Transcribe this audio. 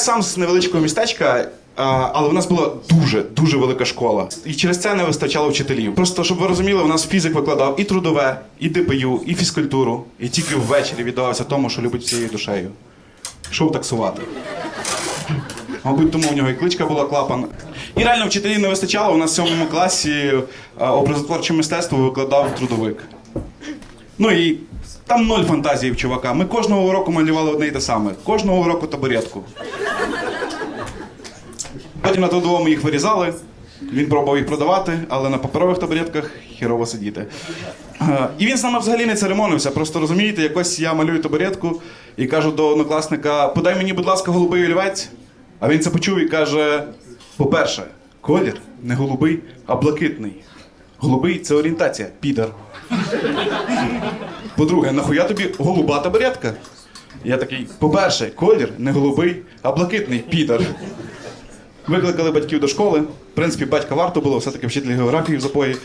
сам з невеличкого містечка, але в нас була дуже дуже велика школа. І через це не вистачало вчителів. Просто щоб ви розуміли, у нас фізик викладав і трудове, і ДПЮ, і фізкультуру. І тільки ввечері віддавався тому, що любить всією душею. Йшов таксувати. Мабуть, тому в нього і кличка була клапан. І реально вчителів не вистачало. У нас в сьомому класі образотворче мистецтво викладав трудовик. Ну і там ноль фантазії в чувака. Ми кожного року малювали одне і те саме. Кожного року табуретку. Потім на трудовому їх вирізали. Він пробував їх продавати, але на паперових табуретках хірово сидіти. Е, І він з нами взагалі не церемонився. Просто розумієте, якось я малюю табуретку і кажу до однокласника: подай мені, будь ласка, голубий олівець. А він це почув і каже: по-перше, колір не голубий, а блакитний. Голубий це орієнтація, підар. По-друге, нахуя тобі голуба табуретка? Я такий, по-перше, колір не голубий, а блакитний підар. Викликали батьків до школи. В принципі, батька варто було, все-таки вчитель географії в запої.